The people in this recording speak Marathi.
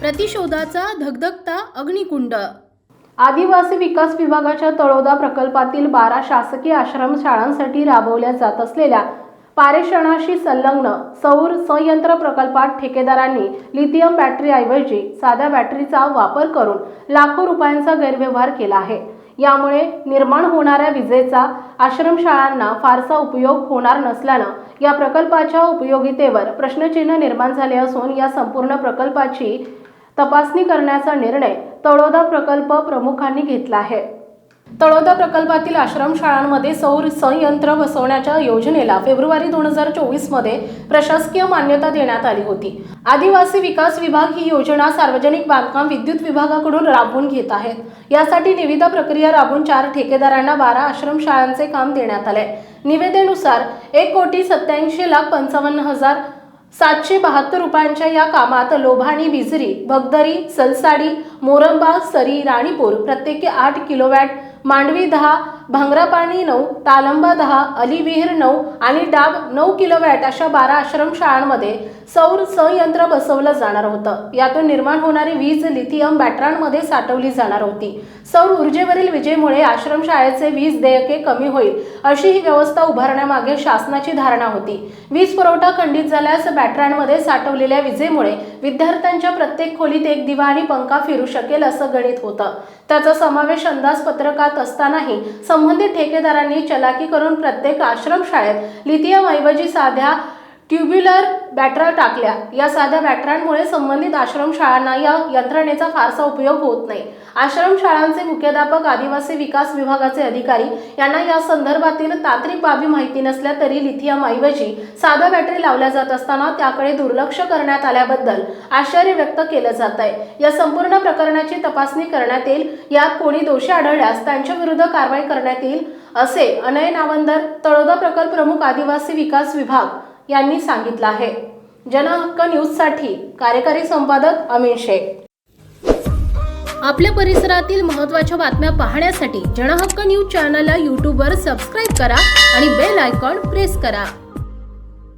प्रतिशोधाचा धगधगता अग्निकुंड. आदिवासी विकास विभागाच्या तळोदा प्रकल्पातील बारा शासकीय आश्रम शाळांसाठी राबवल्या जात असलेल्या पारेषणाशी संलग्न सौर संयंत्र प्रकल्पात ठेकेदारांनी लिथियम बॅटरीऐवजी साध्या बॅटरीचा वापर करून लाखो रुपयांचा गैरव्यवहार केला आहे. यामुळे निर्माण होणाऱ्या विजेचा आश्रमशाळांना फारसा उपयोग होणार नसल्यानं या प्रकल्पाच्या उपयोगितेवर प्रश्नचिन्ह निर्माण झाले असून या संपूर्ण प्रकल्पाची तपासणी करण्याचा निर्णय तळोदा प्रकल्प प्रमुखांनी घेतला आहे. तळोदा प्रकल्पातील आश्रमशाळांमध्ये सौर संयंत्र बसवण्याच्या योजनेला फेब्रुवारी दोन हजार चोवीसमध्ये प्रशासकीय मान्यता देण्यात आली होती. आदिवासी विकास विभाग ही योजना सार्वजनिक बांधकाम विद्युत विभागाकडून राबवून घेत आहेत. यासाठी निविदा प्रक्रिया राबवून चार ठेकेदारांना बारा आश्रमशाळांचे काम देण्यात आले. निविदेनुसार एक कोटी सत्याऐंशी लाख पंचावन्न हजार सातशे बहात्तर रुपयांच्या या कामात लोभाणी बिजरी भगदरी सलसाडी मोरंबा सरी राणीपूर प्रत्येकी आठ किलोवॅट मांडवी दहा भांगरापाणी नऊ तालंबा दहा अलीविहीर नऊ आणि डाब नऊ किलोवॅट अशा बारा आश्रमशाळांमध्ये सौर संयंत्र बसवलं जाणार होतं. यातून निर्माण होणारी वीज लिथियम बॅटरांमध्ये साठवली जाणार होती. सौर ऊर्जेवरील विजेमुळे आश्रमशाळेचे वीज देयके कमी होईल अशी ही व्यवस्था उभारण्यामागे शासनाची धारणा होती. वीज पुरवठा खंडित झाल्यास बॅटरांमध्ये साठवलेल्या विजेमुळे विद्यार्थ्यांच्या प्रत्येक खोलीत एक दिवा आणि पंखा फिरू शकेल असं गणित होतं. त्याचा समावेश अंदाजपत्रकात असतानाही संबंधित ठेकेदारांनी चलाकी करून प्रत्येक आश्रमशाळेत लिथियम ऐवजी साध्या ट्युब्युलर बॅटऱ्या टाकल्या. या साध्या बॅटऱ्यांमुळे संबंधित आश्रमशाळांना या यंत्रणेचा फारसा उपयोग होत नाही. आश्रमशाळांचे मुख्याध्यापक आदिवासी विकास विभागाचे अधिकारी यांना या संदर्भातील तांत्रिक बाबी माहिती नसल्या तरी लिथियम ऐवजी बॅटरी लावल्या जात असताना त्याकडे दुर्लक्ष करण्यात आल्याबद्दल आश्चर्य व्यक्त केलं जात आहे. या संपूर्ण प्रकरणाची तपासणी करण्यात येईल. यात कोणी दोषी आढळल्यास त्यांच्या विरुद्ध कारवाई करण्यात येईल असे अनय नावंदर तळोदा प्रकल्प प्रमुख आदिवासी विकास विभाग यांनी सांगितलं आहे. जनहक्क न्यूजसाठी कार्यकारी संपादक अमिन शेख. आपल्या परिसरातील महत्त्वाच्या बातम्या पाहण्यासाठी जनहक्क न्यूज चॅनलला यूट्यूबवर सबस्क्राईब करा आणि बेल आयकॉन प्रेस करा.